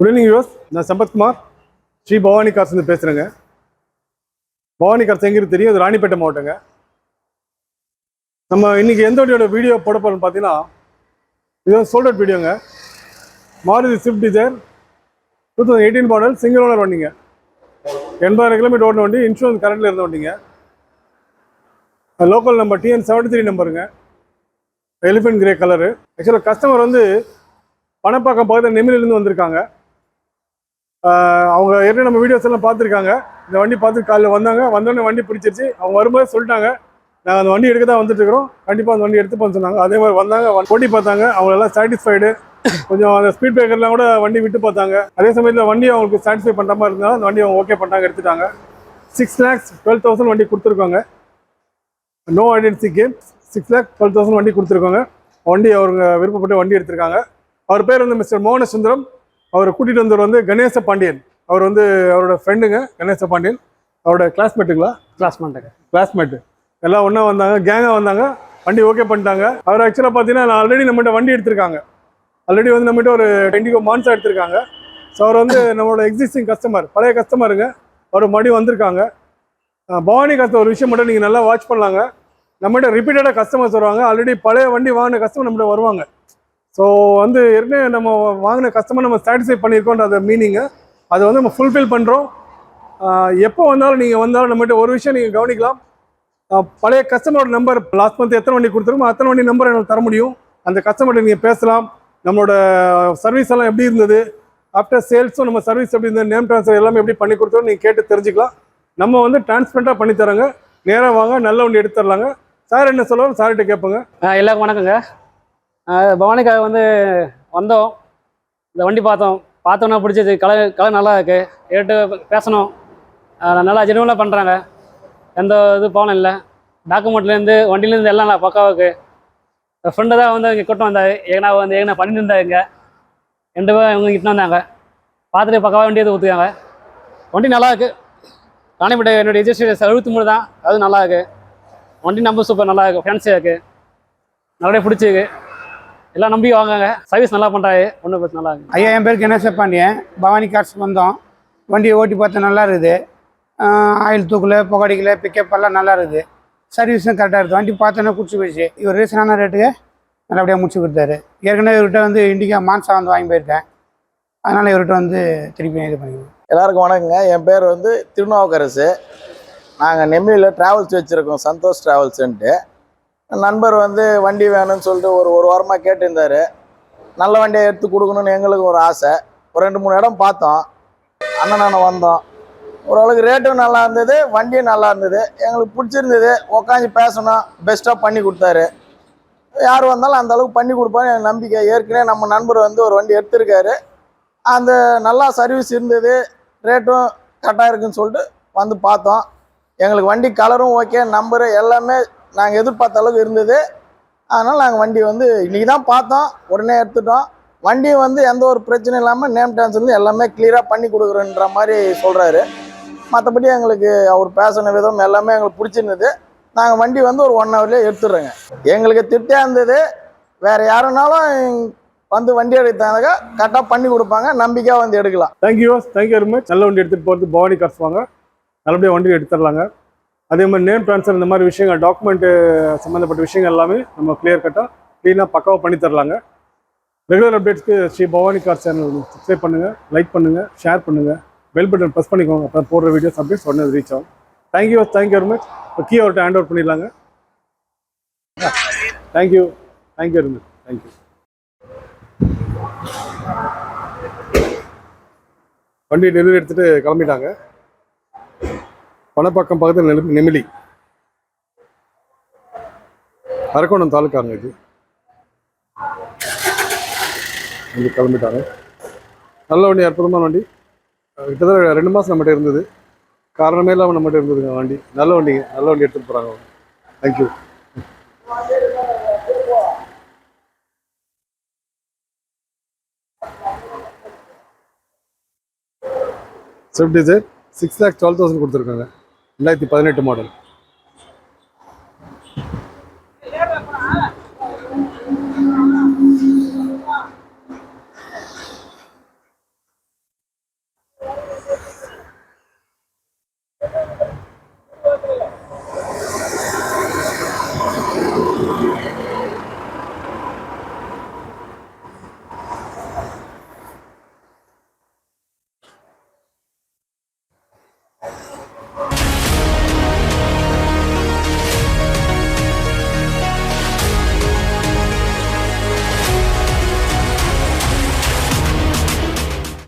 Good evening use நான் சம்பத்குமார் ஸ்ரீ பவானி கார்ஸ்லேருந்து பேசுகிறேங்க Bhavani cars எங்கிருந்து தெரியும். அது ராணிப்பேட்டை மாவட்டங்க. நம்ம இன்றைக்கி எந்த வண்டியோட வீடியோ போட போகிறோம்னு பார்த்தீங்கன்னா இது வந்து sold out வீடியோங்க Maruti Swift Dzire two thousand eighteen model single owner வண்டிங்க. எண்பதாயிரம் கிலோமீட்டர் ஓடின வண்டி இன்சூரன்ஸ் கரண்டில் இருந்த வண்டிங்க. Local number TN seventy three நம்பருங்க elephant grey colour ஆக்சுவலாக கஸ்டமர் வந்து பணப்பாக்கம் பக்கத்தில் நெமிலிருந்து வந்திருக்காங்க. அவங்க ஏற்கனவே நம்ம வீடியோஸ் எல்லாம் பார்த்துருக்காங்க. இந்த வண்டி பார்த்து காலையில் வந்தாங்க. வந்தோடனே வண்டி பிடிச்சிருச்சு. அவங்க வரும்போது சொல்லிட்டாங்க. நாங்கள் அந்த வண்டி எடுக்க தான் வந்துட்டு இருக்கிறோம் கண்டிப்பாக அந்த வண்டி எடுத்துப்போன்னு சொன்னாங்க. அதே மாதிரி வந்தாங்க ஓட்டி பார்த்தாங்க. அவங்களெல்லாம் சாட்டிஸ்ஃபைடு கொஞ்சம் அந்த ஸ்பீட் பிரேக்கர்லாம் கூட வண்டி விட்டு பார்த்தாங்க. அதே சமயத்தில் வண்டி அவங்களுக்கு சாட்டிஸ்ஃபை பண்ணுற மாதிரி இருந்தாலும் அந்த வண்டி அவங்க ஓகே பண்ணிட்டாங்க எடுத்துட்டாங்க. சிக்ஸ் லேக்ஸ் டுவெல் தௌசண்ட் வண்டி கொடுத்துருக்காங்க. No identity game six lakh twelve thousand வண்டி கொடுத்துருக்காங்க. வண்டி அவங்க விருப்பப்பட்டு வண்டி எடுத்திருக்காங்க. அவர் பேர் வந்து மிஸ்டர் மோகன சுந்தரம் அவரை கூட்டிகிட்டு வந்தவர் வந்து கணேச பாண்டியன். அவர் வந்து அவரோட ஃப்ரெண்டுங்க கணேச பாண்டியன். அவரோட கிளாஸ்மேட்டுங்களா கிளாஸ்மேட்டுக்கு கிளாஸ்மேட்டு எல்லாம் ஒன்றா வந்தாங்க கேங்காக வந்தாங்க. வண்டி ஓகே பண்ணிட்டாங்க. அவர் ஆக்சுவலாக பார்த்தீங்கன்னா ஆல்ரெடி நம்மகிட்ட வண்டி எடுத்திருக்காங்க. ஆல்ரெடி வந்து நம்மகிட்ட ஒரு டுவெண்ட்டி மான்ஸாக எடுத்திருக்காங்க. ஸோ அவர் வந்து நம்மளோட எக்ஸிஸ்டிங் கஸ்டமர் பழைய கஸ்டமருங்க அவர் மறுபடியும் வந்திருக்காங்க. பவானி காசு ஒரு விஷயம் மட்டும் நீங்கள் நல்லா வாட்ச் பண்ணலாங்க. நம்மகிட்ட ரிப்பீட்டடாக கஸ்டமர்ஸ் வருவாங்க. ஆல்ரெடி பழைய வண்டி வாங்கின கஸ்டமர் நம்மகிட்ட வருவாங்க. ஸோ வந்து ஏற்கனவே நம்ம வாங்கின கஸ்டமர் நம்ம சாட்டிஸ்ஃபை பண்ணியிருக்கோன்ற மீனிங்கு அதை வந்து நம்ம ஃபுல்ஃபில் பண்ணுறோம் எப்போ வந்தாலும் நீங்கள் வந்தாலும் நம்மகிட்ட ஒரு விஷயம் நீங்கள் கவனிக்கலாம். பழைய கஸ்டமரோட நம்பர் லாஸ்ட் மந்த் எத்தனை வண்டி கொடுத்துருமோ அத்தனை வண்டி நம்பர் எனக்கு தர முடியும். அந்த கஸ்டமர்கிட்ட நீங்கள் பேசலாம். நம்மளோட சர்வீஸ் எல்லாம் எப்படி இருந்தது? ஆஃப்டர் சேல்ஸும் நம்ம சர்வீஸ் எப்படி இருந்தது? நேம் ட்ரான்ஸ்ஃபர் எல்லாமே எப்படி பண்ணி கொடுத்தோம் நீங்கள் கேட்டு தெரிஞ்சுக்கலாம். நம்ம வந்து டிரான்ஸ்பரண்ட்டாக பண்ணி தரோங்க. நேராக வாங்க நல்ல வண்டி எடுத்து தரலாங்க. சார் என்ன சொல்லுவாங்க சார்கிட்ட கேட்போங்க. எல்லாருக்கும் வணக்கங்க. பவானிக்காக வந்து வந்தோம். இந்த வண்டி பார்த்தோம். பார்த்தோன்னா பிடிச்சது. கலர் கலர் நல்லா இருக்குது ரேட்டு பேசணும். நல்லா ஜெனுவலாக பண்ணுறாங்க எந்த இது போகணும் இல்லை. டாக்குமெண்ட்லேருந்து வண்டியிலேருந்து எல்லாம் நல்லா பக்காவாக இருக்கு ஃப்ரெண்டு தான் வந்து இங்கே கூட்டம் வந்தார். ஏன்னா வந்து ஏன்னா பண்ணிட்டு இருந்தாங்க இங்கே. ரெண்டு பேரும் இவங்க கிட்ட வந்தாங்க. பார்த்துட்டு பக்காவாக வண்டி எது ஊற்றுக்காங்க வண்டி நல்லா இருக்குது ராணிப்பேட்டை என்னுடைய ரிஜிஸ்ட்ரேஷன் எழுபத்தி மூணு தான். அது நல்லா இருக்குது வண்டி நம்பர் சூப்பர் நல்லா இருக்குது ஃபேன்சியாக இருக்குது நிறைய பிடிச்சிருக்கு. எல்லாம் நம்பி வாங்குங்க. சர்வீஸ் நல்லா பண்ணுறாரு ஒன்றும் பிரச்சனை நல்லா இருக்கு ஐயா என் பேர் கணேச பாண்டியன் பவானி கார்ஸ் வந்தோம். வண்டியை ஓட்டி பார்த்தா நல்லா இருக்குது. ஆயில் தூக்கல புகடிக்கல பிக்கப் எல்லாம் நல்லா இருக்குது. சர்வீஸும் கரெக்டாக இருக்குது. வண்டி பார்த்தோன்னே குடிச்சு போயிடுச்சு. இவர் ரீசனான ரேட்டுக்கு நல்லபடியாக முடிச்சு கொடுத்தாரு. ஏற்கனவே இவர்கிட்ட வந்து இண்டிகா மான்சா வந்து வாங்கி போயிருக்கேன். அதனால் இவர்கிட்ட வந்து திருப்பி இது பண்ணிக்கிறேன் எல்லாருக்கும் வணக்கங்க. என் பேர் வந்து திருநாவுக்கரசு. நாங்கள் நெம்மியில் ட்ராவல்ஸ் வச்சுருக்கோம். சந்தோஷ் ட்ராவல்ஸுன்ட்டு நண்பர் வந்து வண்டி வேணும்னு சொல்லிட்டு ஒரு ஒரு வாரமாக கேட்டிருந்தார். நல்ல வண்டியை எடுத்து கொடுக்கணும்னு எங்களுக்கு ஒரு ஆசை. ஒரு ரெண்டு மூணு இடம் பார்த்தோம். அண்ணன் நானும் வந்தோம். ஓரளவுக்கு ரேட்டும் நல்லா இருந்தது வண்டியும் நல்லா இருந்தது. எங்களுக்கு பிடிச்சிருந்தது. உக்காந்து பேசணும். பெஸ்ட்டாக பண்ணி கொடுத்தாரு. யார் வந்தாலும் அந்த அளவுக்கு பண்ணி கொடுப்பான்னு எனக்கு நம்பிக்கை. ஏற்கனவே நம்ம நண்பர் வந்து ஒரு வண்டி எடுத்திருக்காரு. அந்த நல்லா சர்வீஸ் இருந்தது. ரேட்டும் கரெக்டாக இருக்குன்னு சொல்லிட்டு வந்து பார்த்தோம். எங்களுக்கு வண்டி கலரும் ஓகே நம்பரு எல்லாமே நாங்கள் எதிர்பார்த்த அளவுக்கு இருந்தது. அதனால் நாங்கள் வண்டி வந்து இன்றைக்கி தான் பார்த்தோம். உடனே எடுத்துட்டோம். வண்டி வந்து எந்த ஒரு பிரச்சனையும் இல்லாமல் நேம் ட்ரான்ஸ்லேருந்து எல்லாமே கிளியராக பண்ணி கொடுக்குறேன்ற மாதிரி சொல்கிறாரு மற்றபடி எங்களுக்கு அவர் பேசின விதம் எல்லாமே எங்களுக்கு பிடிச்சிருந்தது. நாங்கள் வண்டி வந்து ஒரு ஒன் ஹவர்லேயே எடுத்துடுறோங்க. எங்களுக்கு திருப்தியாக இருந்தது. வேறு யாருனாலும் வந்து வண்டி எடுத்தாங்க கரெக்டாக பண்ணி கொடுப்பாங்க. நம்பிக்கையாக வந்து எடுக்கலாம். தேங்க்யூ தேங்க்யூ வெரி மச் நல்ல வண்டி எடுத்துகிட்டு போகிறது பவானி கார்ஸ் வாங்க. நல்லபடியாக வண்டி எடுத்துடலாங்க. அதே மாதிரி நேம் ட்ரான்ஸ்ஃபர் இந்த மாதிரி விஷயங்கள் டாக்குமெண்ட்டு சம்மந்தப்பட்ட விஷயங்கள் எல்லாமே நம்ம கிளியர் கட்டாக க்ளீனாக பக்காவாக பண்ணி தரலாங்க. Regular அப்டேட்ஸ்க்கு Sri Bhavani car channel subscribe பண்ணுங்கள் லைக் பண்ணுங்கள் ஷேர் பண்ணுங்கள் பெல் பட்டன் ப்ரெஸ் பண்ணிக்கோங்க அப்போ போடுற வீடியோஸ் அப்டேட்ஸ் உடனே ரீச் ஆகும். Thank you thank you very much இப்போ கீ அவர்கிட்ட ஹேண்ட் ஓவர் பண்ணிடலாங்க. Thank you thank you very much thank you வண்டி டெலிவரி எடுத்துகிட்டு கிளம்பிட்டாங்க. பணப்பாக்கம் பக்கத்தில் நெலி நெமிலி. அரக்கோணம் தாலுக்காங்க இது. இங்கே கிளம்பிட்டாங்க. நல்ல வண்டி அற்புதமான வண்டி. கிட்டத்தட்ட ரெண்டு மாதம் நம்மகிட்ட இருந்தது. காரணமே இல்லாமல் நம்மகிட்ட இருந்ததுங்க வண்டி. நல்ல வண்டிங்க நல்ல வண்டி எடுத்துகிட்டு போகிறாங்க thank you Swift Dzire six lakh twelve thousand கொடுத்துருக்காங்க. ரெண்டாயிரத்தி பதினெட்டு மாடல்